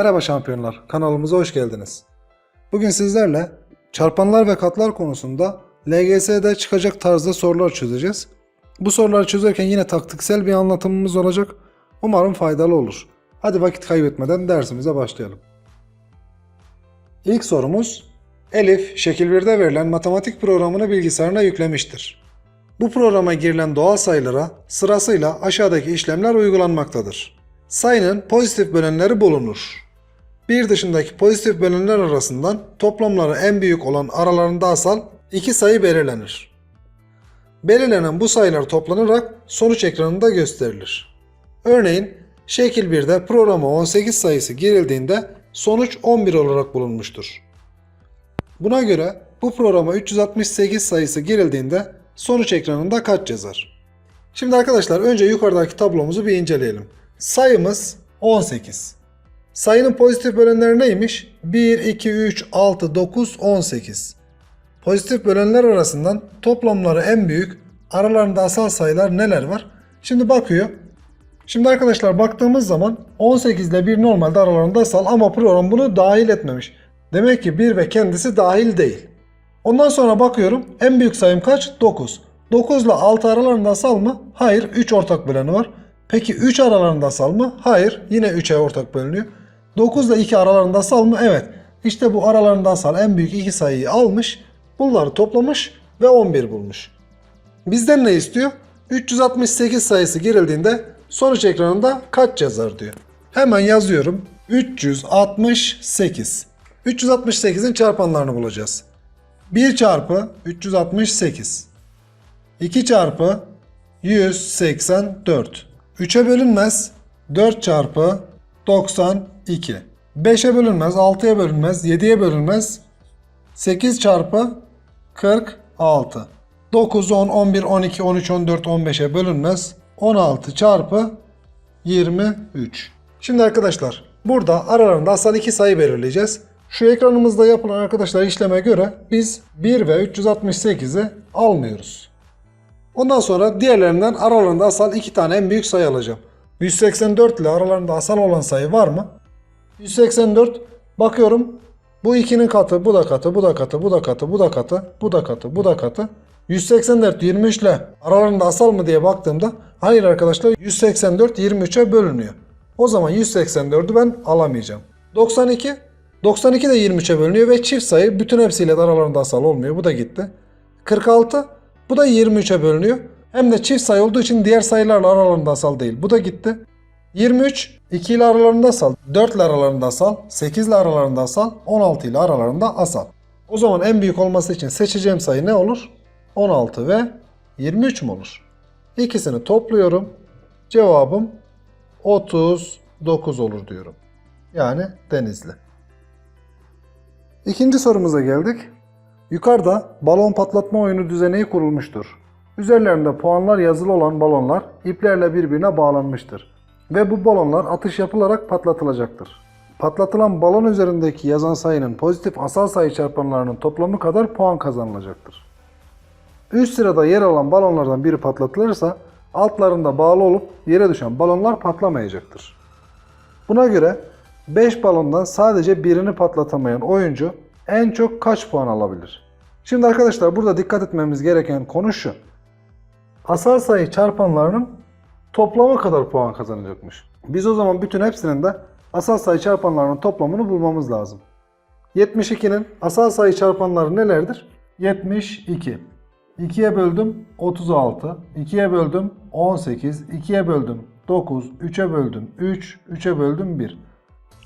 Merhaba şampiyonlar, kanalımıza hoş geldiniz. Bugün sizlerle çarpanlar ve katlar konusunda LGS'de çıkacak tarzda sorular çözeceğiz. Bu soruları çözerken yine taktiksel bir anlatımımız olacak. Umarım faydalı olur. Hadi vakit kaybetmeden dersimize başlayalım. İlk sorumuz Elif, şekil 1'de verilen matematik programını bilgisayarına yüklemiştir. Bu programa girilen doğal sayılara sırasıyla aşağıdaki işlemler uygulanmaktadır. Sayının pozitif bölenleri bulunur. Bir dışındaki pozitif bölenler arasından toplamları en büyük olan aralarında asal iki sayı belirlenir. Belirlenen bu sayılar toplanarak sonuç ekranında gösterilir. Örneğin şekil 1'de programa 18 sayısı girildiğinde sonuç 11 olarak bulunmuştur. Buna göre bu programa 368 sayısı girildiğinde sonuç ekranında kaç yazar? Şimdi arkadaşlar önce yukarıdaki tablomuzu bir inceleyelim. Sayımız 18. Sayının pozitif bölenleri neymiş? 1, 2, 3, 6, 9, 18. Pozitif bölenler arasından toplamları en büyük, aralarında asal sayılar neler var? Şimdi bakıyor. Şimdi arkadaşlar baktığımız zaman 18 ile 1 normalde aralarında asal ama program bunu dahil etmemiş. Demek ki 1 ve kendisi dahil değil. Ondan sonra bakıyorum en büyük sayım kaç? 9. 9 ile 6 aralarında asal mı? Hayır 3 ortak böleni var. Peki 3 aralarında asal mı? Hayır yine 3'e ortak bölünüyor. 9 ile 2 aralarında asal mı? Evet. İşte bu aralarında asal en büyük iki sayıyı almış. Bunları toplamış ve 11 bulmuş. Bizden ne istiyor? 368 sayısı girildiğinde sonuç ekranında kaç yazar diyor. Hemen yazıyorum. 368. 368'in çarpanlarını bulacağız. 1 çarpı 368. 2 çarpı 184. 3'e bölünmez 4 çarpı 92. 5'e bölünmez 6'ya bölünmez 7'ye bölünmez 8 çarpı 46. 9, 10, 11, 12, 13, 14, 15'e bölünmez 16 çarpı 23. Şimdi arkadaşlar burada aralarında asal iki sayı belirleyeceğiz. Şu ekranımızda yapılan arkadaşlar işleme göre biz 1 ve 368'i almıyoruz. Ondan sonra diğerlerinden aralarında asal iki tane en büyük sayı alacağım. 184 ile aralarında asal olan sayı var mı? 184 bakıyorum bu ikinin katı, bu da katı, bu da katı, bu da katı, bu da katı, bu da katı, bu da katı. 184 23 ile aralarında asal mı diye baktığımda hayır arkadaşlar 184 23'e bölünüyor. O zaman 184'ü ben alamayacağım. 92 92 de 23'e bölünüyor ve çift sayı bütün hepsiyle de aralarında asal olmuyor. Bu da gitti. 46 bu da 23'e bölünüyor. Hem de çift sayı olduğu için diğer sayılarla aralarında asal değil. Bu da gitti. 23 2 ile aralarında asal, 4 ile aralarında asal, 8 ile aralarında asal, 16 ile aralarında asal. O zaman en büyük olması için seçeceğim sayı ne olur? 16 ve 23 mü olur? İkisini topluyorum. Cevabım 39 olur diyorum. Yani Denizli. İkinci sorumuza geldik. Yukarıda balon patlatma oyunu düzeneği kurulmuştur. Üzerlerinde puanlar yazılı olan balonlar iplerle birbirine bağlanmıştır. Ve bu balonlar atış yapılarak patlatılacaktır. Patlatılan balon üzerindeki yazan sayının pozitif asal sayı çarpanlarının toplamı kadar puan kazanılacaktır. Üst sırada yer alan balonlardan biri patlatılırsa altlarında bağlı olup yere düşen balonlar patlamayacaktır. Buna göre 5 balondan sadece birini patlatamayan oyuncu en çok kaç puan alabilir? Şimdi arkadaşlar burada dikkat etmemiz gereken konu şu. Asal sayı çarpanlarının toplamı kadar puan kazanacakmış. Biz o zaman bütün hepsinin de asal sayı çarpanlarının toplamını bulmamız lazım. 72'nin asal sayı çarpanları nelerdir? 72. 2'ye böldüm 36, 2'ye böldüm 18, 2'ye böldüm 9, 3'e böldüm 3, 3'e böldüm 1.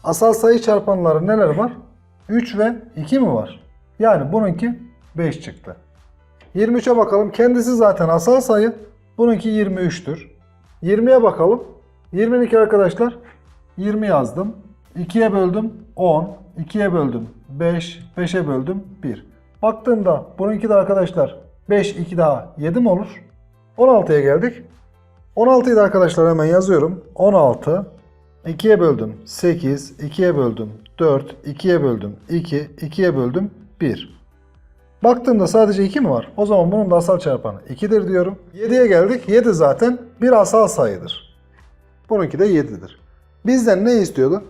Asal sayı çarpanları neler var? 3 ve 2 mi var? Yani bununki 5 çıktı. 23'e bakalım. Kendisi zaten asal sayı. Bununki 23'tür. 20'ye bakalım. 22 arkadaşlar 20 yazdım. 2'ye böldüm 10. 2'ye böldüm 5. 5'e böldüm 1. Baktığımda bununki de arkadaşlar 5 2 daha 7 mi olur? 16'ya geldik. 16'yı da arkadaşlar hemen yazıyorum. 16 2'ye böldüm 8, 2'ye böldüm 4, 2'ye böldüm 2, 2'ye böldüm 1. Baktığımda sadece 2 mi var? O zaman bunun da asal çarpanı 2'dir diyorum. 7'ye geldik. 7 zaten bir asal sayıdır. Bununki de 7'dir. Bizden ne istiyordu?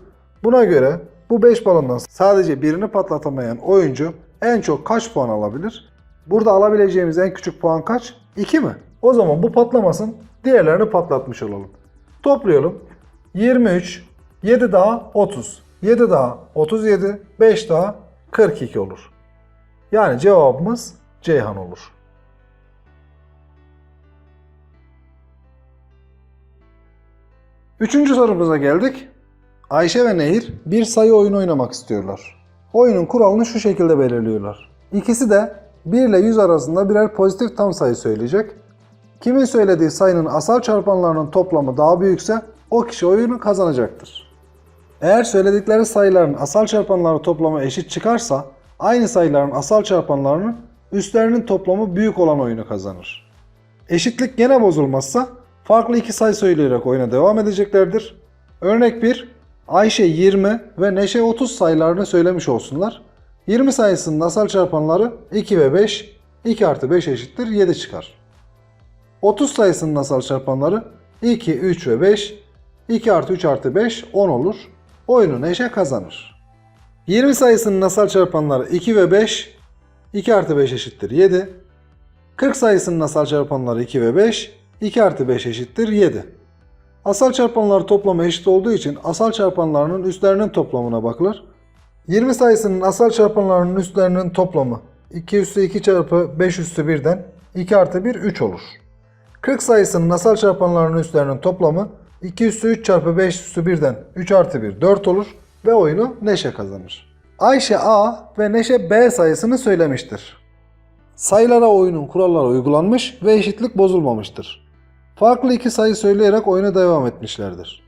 Buna göre bu 5 balondan sadece birini patlatamayan oyuncu en çok kaç puan alabilir? Burada alabileceğimiz en küçük puan kaç? 2 mi? O zaman bu patlamasın diğerlerini patlatmış olalım. Toplayalım. 23, 7 daha 30, 7 daha 37, 5 daha 42 olur. Yani cevabımız Ceyhan olur. Üçüncü sorumuza geldik. Ayşe ve Nehir bir sayı oyunu oynamak istiyorlar. Oyunun kuralını şu şekilde belirliyorlar. İkisi de 1 ile 100 arasında birer pozitif tam sayı söyleyecek. Kimin söylediği sayının asal çarpanlarının toplamı daha büyükse o kişi oyunu kazanacaktır. Eğer söyledikleri sayıların asal çarpanları toplamı eşit çıkarsa aynı sayıların asal çarpanlarının üstlerinin toplamı büyük olan oyunu kazanır. Eşitlik gene bozulmazsa farklı iki sayı söyleyerek oyuna devam edeceklerdir. Örnek 1. Ayşe 20 ve Neşe 30 sayılarını söylemiş olsunlar. 20 sayısının asal çarpanları 2 ve 5. 2 artı 5 eşittir 7 çıkar. 30 sayısının asal çarpanları 2, 3 ve 5. 2 artı 3 artı 5 10 olur. Oyunu Neşe kazanır. 20 sayısının asal çarpanları 2 ve 5. 2 artı 5 eşittir 7. 40 sayısının asal çarpanları 2 ve 5. 2 artı 5 eşittir 7. Asal çarpanları toplamı eşit olduğu için asal çarpanlarının üstlerinin toplamına bakılır. 20 sayısının asal çarpanlarının üstlerinin toplamı 2 üstü 2 çarpı 5 üstü 1'den 2 artı 1 3 olur. 40 sayısının asal çarpanlarının üstlerinin toplamı 2 üstü 3 çarpı 5 üstü 1'den 3 artı 1 4 olur ve oyunu Neşe kazanır. Ayşe A ve Neşe B sayısını söylemiştir. Sayılara oyunun kuralları uygulanmış ve eşitlik bozulmamıştır. Farklı iki sayı söyleyerek oyuna devam etmişlerdir.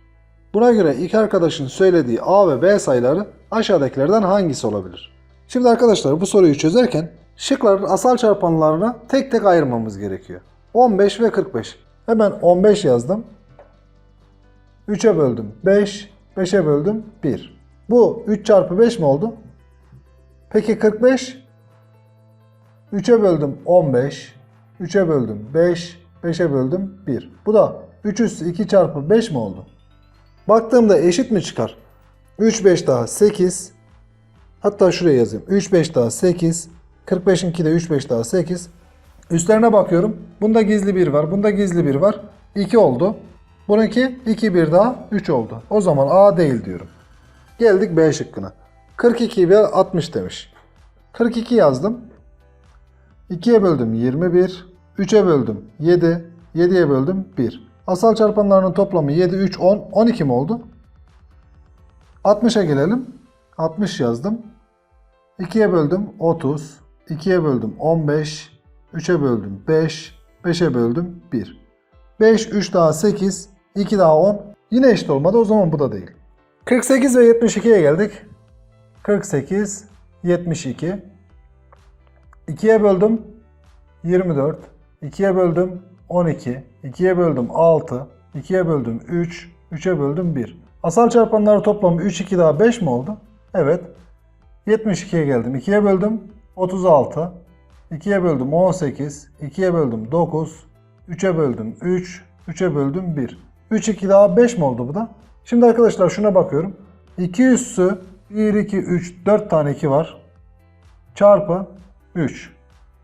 Buna göre iki arkadaşın söylediği A ve B sayıları aşağıdakilerden hangisi olabilir? Şimdi arkadaşlar bu soruyu çözerken şıkların asal çarpanlarına tek tek ayırmamız gerekiyor. 15 ve 45. Hemen 15 yazdım. 3'e böldüm 5, 5'e böldüm 1. Bu 3 çarpı 5 mi oldu? Peki 45? 3'e böldüm 15, 3'e böldüm 5, 5'e böldüm 1. Bu da 3 üstü 2 çarpı 5 mi oldu? Baktığımda eşit mi çıkar? 3, 5 daha 8. Hatta şuraya yazayım. 3, 5 daha 8. 45'inki de 3, 5 daha 8. Üstlerine bakıyorum. Bunda gizli 1 var. Bunda gizli 1 var. 2 oldu. Bununki 2, 1 daha 3 oldu. O zaman A değil diyorum. Geldik B şıkkına. 42 ve 60 demiş. 42 yazdım. 2'ye böldüm 21. 3'e böldüm 7. 7'ye böldüm 1. Asal çarpanlarının toplamı 7, 3, 10. 12 mi oldu? 60'a gelelim. 60 yazdım. 2'ye böldüm 30. 2'ye böldüm 15. 3'e böldüm 5. 5'e böldüm 1. 5, 3 daha 8. 2 daha 10. Yine eşit olmadı o zaman bu da değil. 48 ve 72'ye geldik. 48, 72. 2'ye böldüm 24. 2'ye böldüm 12. 2'ye böldüm 6. 2'ye böldüm 3. 3'e böldüm 1. Asal çarpanları toplamı 3, 2 daha 5 mi oldu? Evet. 72'ye geldim. 2'ye böldüm 36. 2'ye böldüm 18. 2'ye böldüm 9. 3'e böldüm 3. 3'e böldüm 1. 3, 2 daha 5 mi oldu bu da? Şimdi arkadaşlar şuna bakıyorum. 2 üssü 1, 2, 3, 4 tane 2 var. Çarpı 3.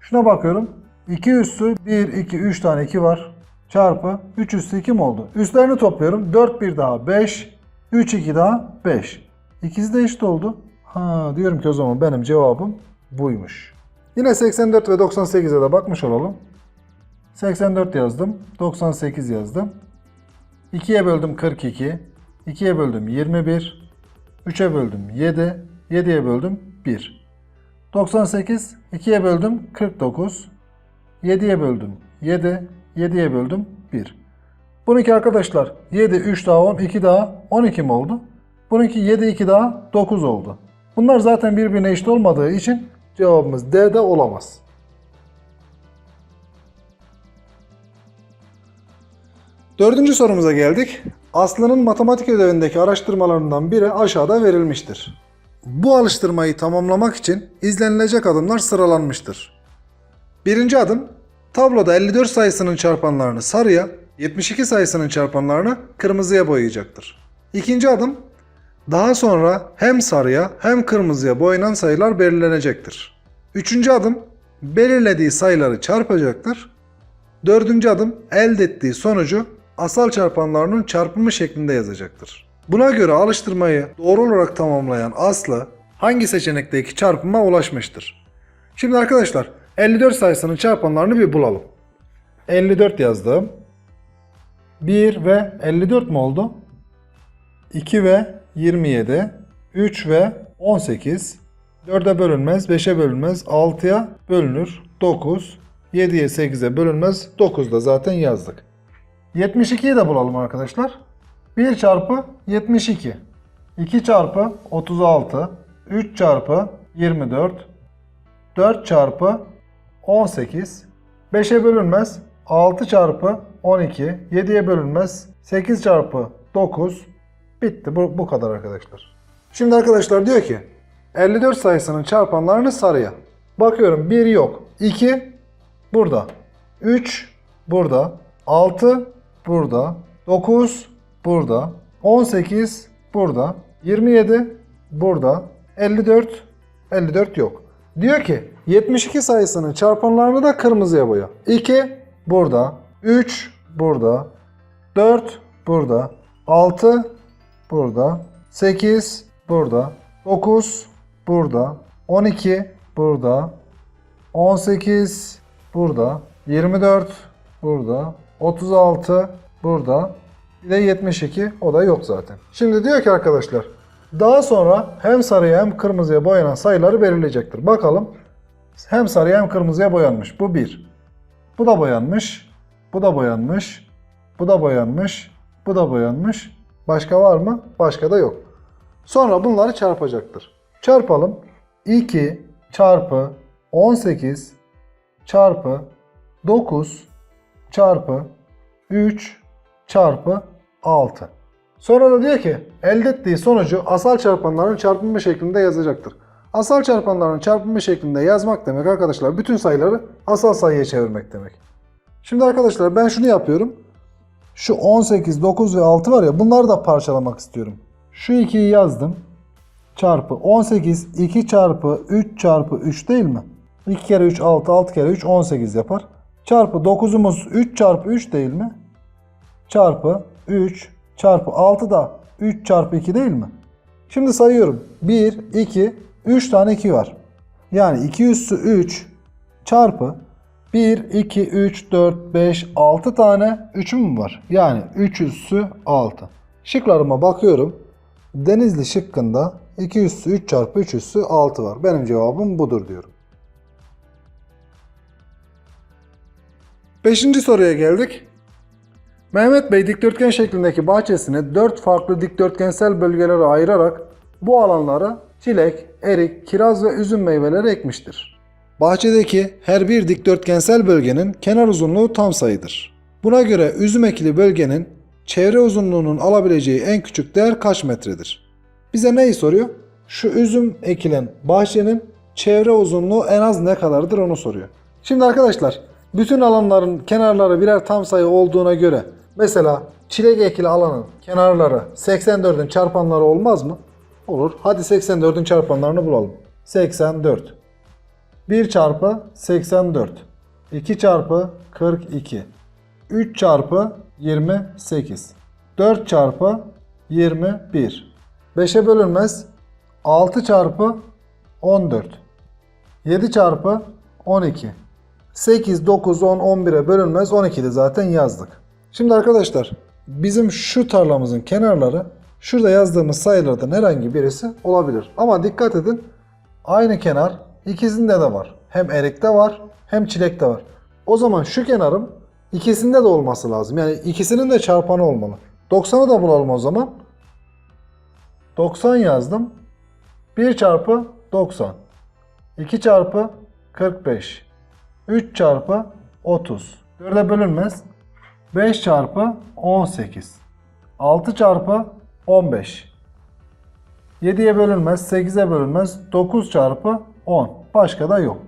Şuna bakıyorum. 2 üssü 1, 2, 3 tane 2 var. Çarpı 3 üssü 2 mi oldu? Üstlerini topluyorum. 4, 1 daha 5. 3, 2 daha 5. İkisi de eşit oldu. Ha diyorum ki o zaman benim cevabım buymuş. Yine 84 ve 98'e de bakmış olalım. 84 yazdım. 98 yazdım. 2'ye böldüm 42. 2'ye böldüm 21. 3'e böldüm 7. 7'ye böldüm 1. 98. 2'ye böldüm 49. 7'ye böldüm 7. 7'ye böldüm 1. Bununki arkadaşlar 7, 3 daha 10, 2 daha 12 mi oldu? Bununki 7, 2 daha 9 oldu. Bunlar zaten birbirine eşit olmadığı için cevabımız D'de olamaz. Dördüncü sorumuza geldik. Aslı'nın matematik ödevindeki araştırmalarından biri aşağıda verilmiştir. Bu alıştırmayı tamamlamak için izlenilecek adımlar sıralanmıştır. Birinci adım, tabloda 54 sayısının çarpanlarını sarıya, 72 sayısının çarpanlarını kırmızıya boyayacaktır. İkinci adım, Daha sonra hem sarıya hem kırmızıya boyanan sayılar belirlenecektir. Üçüncü adım belirlediği sayıları çarpacaktır. Dördüncü adım elde ettiği sonucu asal çarpanlarının çarpımı şeklinde yazacaktır. Buna göre alıştırmayı doğru olarak tamamlayan Aslı hangi seçenekteki çarpıma ulaşmıştır? Şimdi arkadaşlar 54 sayısının çarpanlarını bir bulalım. 54 yazdım. 1 ve 54 mu oldu? 2 ve 27, 3 ve 18, 4'e bölünmez, 5'e bölünmez, 6'ya bölünür, 9, 7'ye 8'e bölünmez, 9 da zaten yazdık. 72'yi de bulalım arkadaşlar. 1 çarpı 72, 2 çarpı 36, 3 çarpı 24, 4 çarpı 18, 5'e bölünmez, 6 çarpı 12, 7'ye bölünmez, 8 çarpı 9, bitti. Bu, bu kadar arkadaşlar. Şimdi arkadaşlar diyor ki 54 sayısının çarpanlarını sarıya. Bakıyorum 1 yok. 2 burada. 3 burada. 6 burada. 9 burada. 18 burada. 27 burada. 54 54 yok. Diyor ki 72 sayısının çarpanlarını da kırmızıya boya. 2 burada. 3 burada. 4 burada. 6 burada. 8 burada. 9 burada. 12 burada. 18 burada. 24 burada. 36 burada. Bir de 72 o da yok zaten. Şimdi diyor ki arkadaşlar daha sonra hem sarıya hem kırmızıya boyanan sayıları belirleyecektir. Bakalım hem sarıya hem kırmızıya boyanmış. Bu 1. Bu da boyanmış. Bu da boyanmış. Bu da boyanmış. Bu da boyanmış. Başka var mı? Başka da yok. Sonra bunları çarpacaktır. Çarpalım. 2 çarpı 18 çarpı 9 çarpı 3 çarpı 6. Sonra da diyor ki elde ettiği sonucu asal çarpanların çarpımı şeklinde yazacaktır. Asal çarpanların çarpımı şeklinde yazmak demek arkadaşlar bütün sayıları asal sayıya çevirmek demek. Şimdi arkadaşlar ben şunu yapıyorum. Şu 18, 9 ve 6 var ya bunları da parçalamak istiyorum. Şu 2'yi yazdım. Çarpı 18, 2 çarpı 3 çarpı 3 değil mi? 2 kere 3 6, 6 kere 3 18 yapar. Çarpı 9'umuz 3 çarpı 3 değil mi? Çarpı 3 çarpı 6 da 3 çarpı 2 değil mi? Şimdi sayıyorum. 1, 2, 3 tane 2 var. Yani 2 üssü 3 çarpı 1, 2, 3, 4, 5, 6 tane 3'üm mü var? Yani 3 üssü 6. Şıklarıma bakıyorum. Denizli şıkkında 2 üssü 3 çarpı 3 üssü 6 var. Benim cevabım budur diyorum. Beşinci soruya geldik. Mehmet Bey dikdörtgen şeklindeki bahçesini 4 farklı dikdörtgensel bölgelere ayırarak bu alanlara çilek, erik, kiraz ve üzüm meyveleri ekmiştir. Bahçedeki her bir dikdörtgensel bölgenin kenar uzunluğu tam sayıdır. Buna göre üzüm ekili bölgenin çevre uzunluğunun alabileceği en küçük değer kaç metredir? Bize neyi soruyor? Şu üzüm ekilen bahçenin çevre uzunluğu en az ne kadardır onu soruyor. Şimdi arkadaşlar bütün alanların kenarları birer tam sayı olduğuna göre mesela çilek ekili alanın kenarları 84'ün çarpanları olmaz mı? Olur. Hadi 84'ün çarpanlarını bulalım. 84. 1 çarpı 84. 2 çarpı 42. 3 çarpı 28. 4 çarpı 21. 5'e bölünmez. 6 çarpı 14. 7 çarpı 12. 8, 9, 10, 11'e bölünmez. 12'de zaten yazdık. Şimdi arkadaşlar bizim şu tarlamızın kenarları şurada yazdığımız sayılardan herhangi birisi olabilir. Ama dikkat edin aynı kenar ikisinde de var. Hem erikte var hem çilekte var. O zaman şu kenarım ikisinde de olması lazım. Yani ikisinin de çarpanı olmalı. 90'ı da bulalım o zaman. 90 yazdım. 1 çarpı 90. 2 çarpı 45. 3 çarpı 30. 4'e bölünmez. 5 çarpı 18. 6 çarpı 15. 7'ye bölünmez, 8'e bölünmez. 9 çarpı 10. Başka da yok.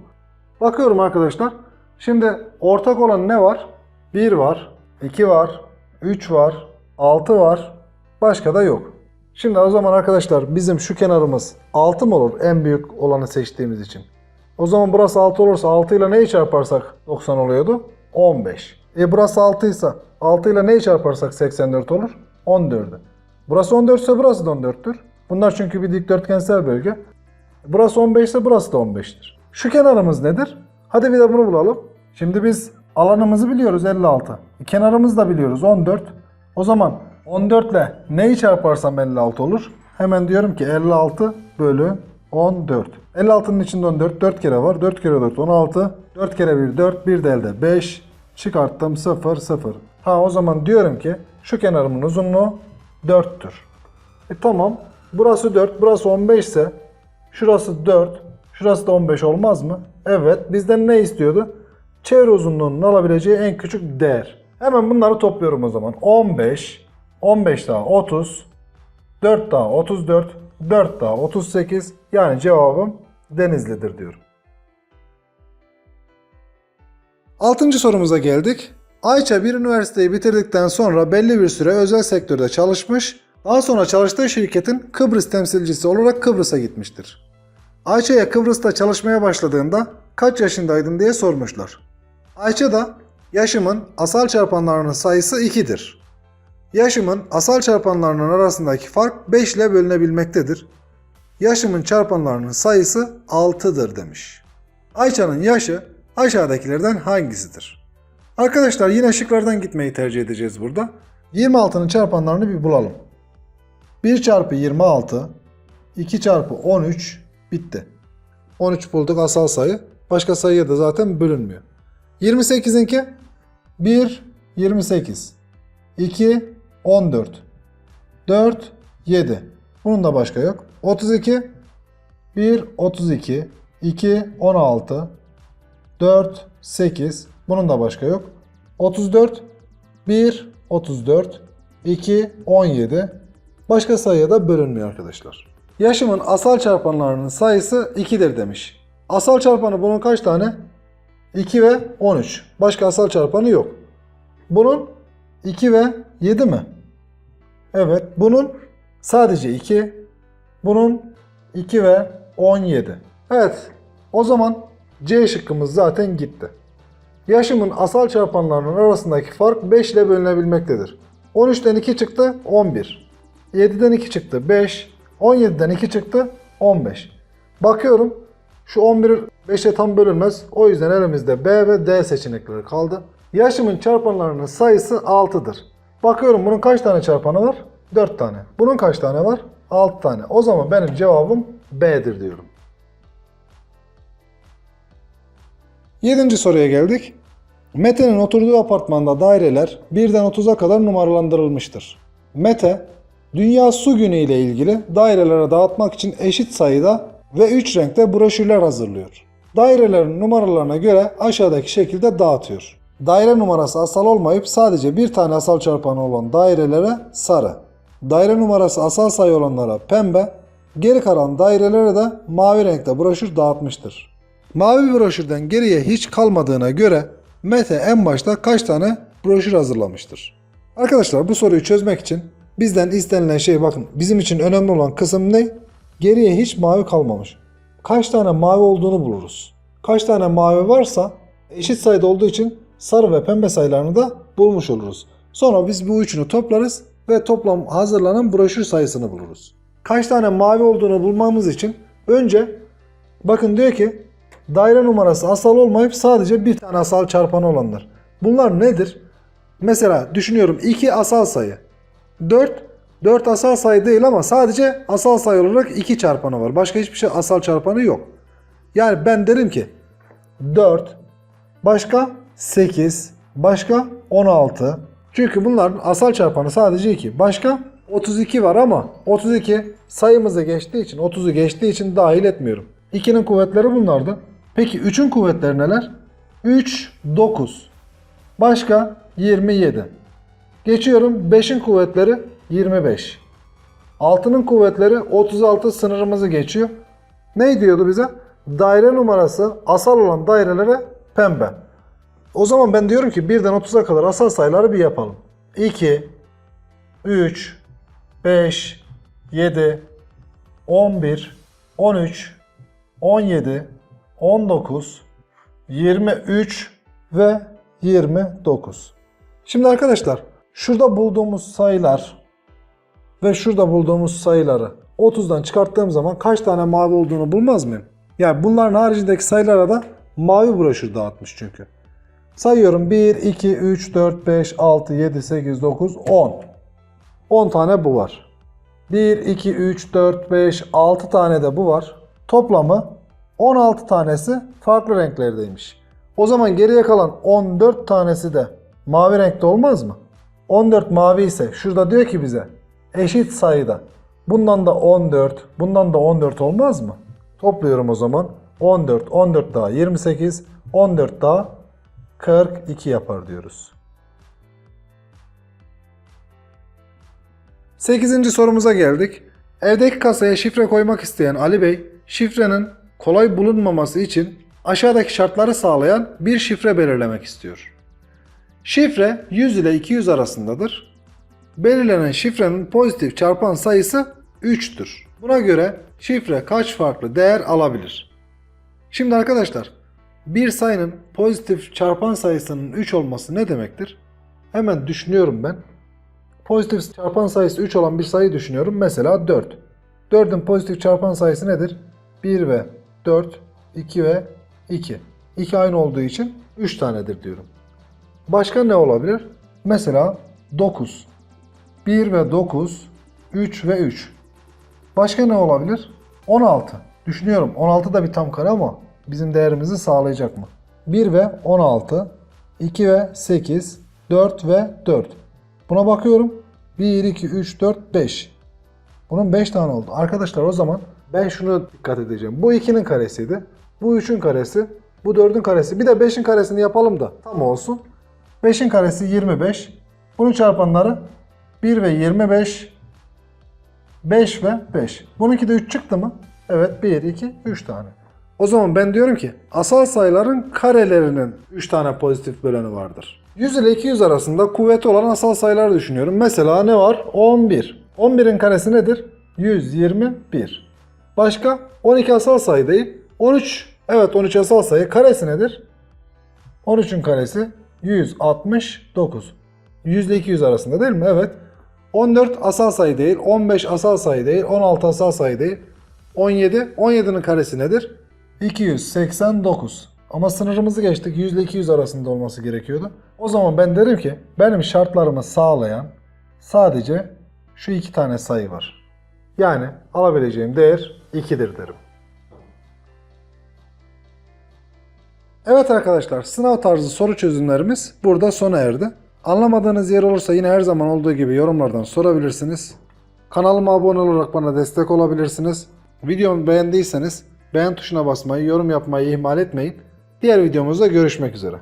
Bakıyorum arkadaşlar. Şimdi ortak olan ne var? 1 var, 2 var, 3 var, 6 var. Başka da yok. Şimdi o zaman arkadaşlar bizim şu kenarımız 6 mı olur en büyük olanı seçtiğimiz için? O zaman burası 6 olursa 6 ile neyi çarparsak 90 oluyordu? 15. E burası 6 ise 6 ile neyi çarparsak 84 olur? 14'ü. Burası 14 ise burası da 14'tür. Bunlar çünkü bir dikdörtgensel bölge. Burası 15 ise burası da 15'tir. Şu kenarımız nedir? Hadi bir de bunu bulalım. Şimdi biz alanımızı biliyoruz 56. E, Kenarımızı da biliyoruz 14. O zaman 14 ile neyi çarparsam 56 olur? Hemen diyorum ki 56 bölü 14. 56'nın içinde 14 4 kere var. 4 kere 4 16. 4 kere 1 4. 1 de elde 5. Çıkarttım 0 0. Ha o zaman diyorum ki şu kenarımın uzunluğu 4'tür. E tamam. Burası 4, burası 15 ise şurası 4, şurası da 15 olmaz mı? Evet. Bizden ne istiyordu? Çevre uzunluğunun alabileceği en küçük değer. Hemen bunları topluyorum o zaman. 15, 15 daha 30, 4 daha 34, 4 daha 38. Yani cevabım Denizli'dir diyorum. Altıncı sorumuza geldik. Ayça bir üniversiteyi bitirdikten sonra belli bir süre özel sektörde çalışmış, daha sonra çalıştığı şirketin Kıbrıs temsilcisi olarak Kıbrıs'a gitmiştir. Ayça'ya Kıbrıs'ta çalışmaya başladığında kaç yaşındaydın diye sormuşlar. Ayça da yaşımın asal çarpanlarının sayısı 2'dir. Yaşımın asal çarpanlarının arasındaki fark 5 ile bölünebilmektedir. Yaşımın çarpanlarının sayısı 6'dır demiş. Ayça'nın yaşı aşağıdakilerden hangisidir? Arkadaşlar yine şıklardan gitmeyi tercih edeceğiz burada. 26'nın çarpanlarını bir bulalım. 1 çarpı 26, 2 çarpı 13 bitti. 13 bulduk asal sayı. Başka sayıya da zaten bölünmüyor. 28'inki 1 28 2 14 4 7 Bunun da başka yok. 32 1 32 2 16 4 8 Bunun da başka yok. 34 1 34 2 17 Başka sayıya da bölünmüyor arkadaşlar. Yaşımın asal çarpanlarının sayısı 2'dir demiş. Asal çarpanı bunun kaç tane? 2 ve 13. Başka asal çarpanı yok. Bunun 2 ve 7 mi? Evet. Bunun sadece 2. Bunun 2 ve 17. Evet. O zaman C şıkkımız zaten gitti. Yaşımın asal çarpanlarının arasındaki fark 5 ile bölünebilmektedir. 13'ten 2 çıktı 11. 7'den 2 çıktı 5. 17'den 2 çıktı 15. Bakıyorum şu 11 5'e tam bölünmez. O yüzden elimizde B ve D seçenekleri kaldı. Yaşımın çarpanlarının sayısı 6'dır. Bakıyorum bunun kaç tane çarpanı var? 4 tane. Bunun kaç tane var? 6 tane. O zaman benim cevabım B'dir diyorum. Yedinci soruya geldik. Mete'nin oturduğu apartmanda daireler 1'den 30'a kadar numaralandırılmıştır. Mete, Dünya Su Günü ile ilgili dairelere dağıtmak için eşit sayıda ve 3 renkte broşürler hazırlıyor. Dairelerin numaralarına göre aşağıdaki şekilde dağıtıyor. Daire numarası asal olmayıp sadece bir tane asal çarpanı olan dairelere sarı. Daire numarası asal sayı olanlara pembe, geri kalan dairelere de mavi renkte broşür dağıtmıştır. Mavi broşürden geriye hiç kalmadığına göre Mete en başta kaç tane broşür hazırlamıştır? Arkadaşlar bu soruyu çözmek için bizden istenilen şey bakın bizim için önemli olan kısım ne? Geriye hiç mavi kalmamış. Kaç tane mavi olduğunu buluruz. Kaç tane mavi varsa eşit sayıda olduğu için sarı ve pembe sayılarını da bulmuş oluruz. Sonra biz bu üçünü toplarız ve toplam hazırlanan broşür sayısını buluruz. Kaç tane mavi olduğunu bulmamız için önce bakın diyor ki daire numarası asal olmayıp sadece bir tane asal çarpanı olanlar. Bunlar nedir? Mesela düşünüyorum 2 asal sayı. 4 4 asal sayı değil ama sadece asal sayı olarak 2 çarpanı var. Başka hiçbir şey asal çarpanı yok. Yani ben derim ki 4 başka 8 başka 16 çünkü bunların asal çarpanı sadece 2. Başka 32 var ama 32 sayımızı geçtiği için 30'u geçtiği için dahil etmiyorum. 2'nin kuvvetleri bunlardı. Peki 3'ün kuvvetleri neler? 3 9 başka 27 Geçiyorum 5'in kuvvetleri 25. 6'nın kuvvetleri 36 sınırımızı geçiyor. Ne diyordu bize? Daire numarası asal olan dairelere pembe. O zaman ben diyorum ki 1'den 30'a kadar asal sayıları bir yapalım. 2, 3, 5, 7, 11, 13, 17, 19, 23 ve 29. Şimdi arkadaşlar şurada bulduğumuz sayılar ve şurada bulduğumuz sayıları 30'dan çıkarttığım zaman kaç tane mavi olduğunu bulmaz mıyım? Yani bunların haricindeki sayılara da mavi broşür dağıtmış çünkü. Sayıyorum 1, 2, 3, 4, 5, 6, 7, 8, 9, 10. 10 tane bu var. 1, 2, 3, 4, 5, 6 tane de bu var. Toplamı 16 tanesi farklı renklerdeymiş. O zaman geriye kalan 14 tanesi de mavi renkte olmaz mı? 14 mavi ise şurada diyor ki bize eşit sayıda. Bundan da 14, bundan da 14 olmaz mı? Topluyorum o zaman. 14, 14 daha 28, 14 daha 42 yapar diyoruz. 8. sorumuza geldik. Evdeki kasaya şifre koymak isteyen Ali Bey, şifrenin kolay bulunmaması için aşağıdaki şartları sağlayan bir şifre belirlemek istiyor. Şifre 100 ile 200 arasındadır. Belirlenen şifrenin pozitif çarpan sayısı 3'tür. Buna göre şifre kaç farklı değer alabilir? Şimdi arkadaşlar bir sayının pozitif çarpan sayısının 3 olması ne demektir? Hemen düşünüyorum ben. Pozitif çarpan sayısı 3 olan bir sayı düşünüyorum. Mesela 4. 4'ün pozitif çarpan sayısı nedir? 1 ve 4, 2 ve 2. 2 aynı olduğu için 3 tanedir diyorum. Başka ne olabilir? Mesela 9. 1 ve 9, 3 ve 3. Başka ne olabilir? 16. Düşünüyorum 16 da bir tam kare ama bizim değerimizi sağlayacak mı? 1 ve 16, 2 ve 8, 4 ve 4. Buna bakıyorum. 1, 2, 3, 4, 5. Bunun 5 tane oldu. Arkadaşlar o zaman ben şunu dikkat edeceğim. Bu 2'nin karesiydi. Bu 3'ün karesi. Bu 4'ün karesi. Bir de 5'in karesini yapalım da tam olsun. 5'in karesi 25. Bunun çarpanları 1 ve 25. 5 ve 5. Bununki de 3 çıktı mı? Evet 1, 2, 3 tane. O zaman ben diyorum ki asal sayıların karelerinin 3 tane pozitif böleni vardır. 100 ile 200 arasında kuvveti olan asal sayılar düşünüyorum. Mesela ne var? 11. 11'in karesi nedir? 121. Başka? 12 asal sayı değil. 13. Evet 13 asal sayı. Karesi nedir? 13'ün karesi 169. 100 ile 200 arasında değil mi? Evet. 14 asal sayı değil. 15 asal sayı değil. 16 asal sayı değil. 17. 17'nin karesi nedir? 289. Ama sınırımızı geçtik. 100 ile 200 arasında olması gerekiyordu. O zaman ben derim ki benim şartlarımı sağlayan sadece şu iki tane sayı var. Yani alabileceğim değer 2'dir derim. Evet arkadaşlar sınav tarzı soru çözümlerimiz burada sona erdi. Anlamadığınız yer olursa yine her zaman olduğu gibi yorumlardan sorabilirsiniz. Kanalıma abone olarak bana destek olabilirsiniz. Videomu beğendiyseniz beğen tuşuna basmayı, yorum yapmayı ihmal etmeyin. Diğer videomuzda görüşmek üzere.